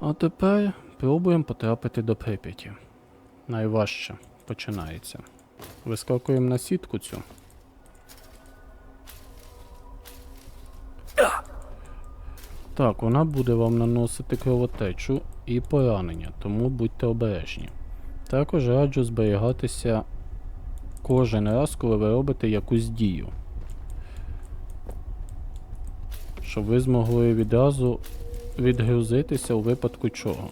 А тепер пробуємо потрапити до Прип'яті. Найважче починається. Вискакуємо на сітку цю. Так, вона буде вам наносити кровотечу і поранення, тому будьте обережні. Також раджу зберігатися кожен раз, коли ви робите якусь дію. Щоб ви змогли відразу відгрузитися у випадку чого.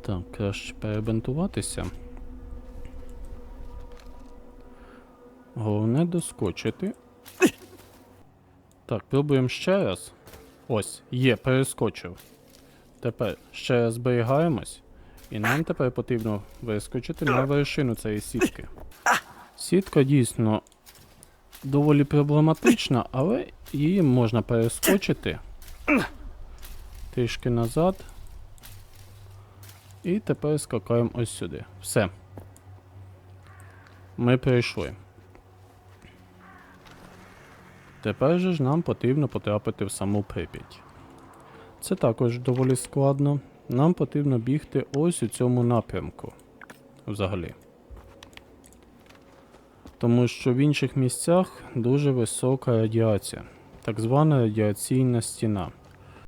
Так, краще перебинтуватися. Головне доскочити. Так, пробуємо ще раз. Ось, є, перескочив. Тепер ще раз зберігаємось. І нам тепер потрібно вискочити на вершину цієї сітки. Сітка дійсно доволі проблематична, але її можна перескочити трішки назад. І тепер скакаємо ось сюди. Все. Ми прийшли. Тепер же ж нам потрібно потрапити в саму Прип'ять. Це також доволі складно. Нам потрібно бігти ось у цьому напрямку. Взагалі. Тому що в інших місцях дуже висока радіація, так звана радіаційна стіна.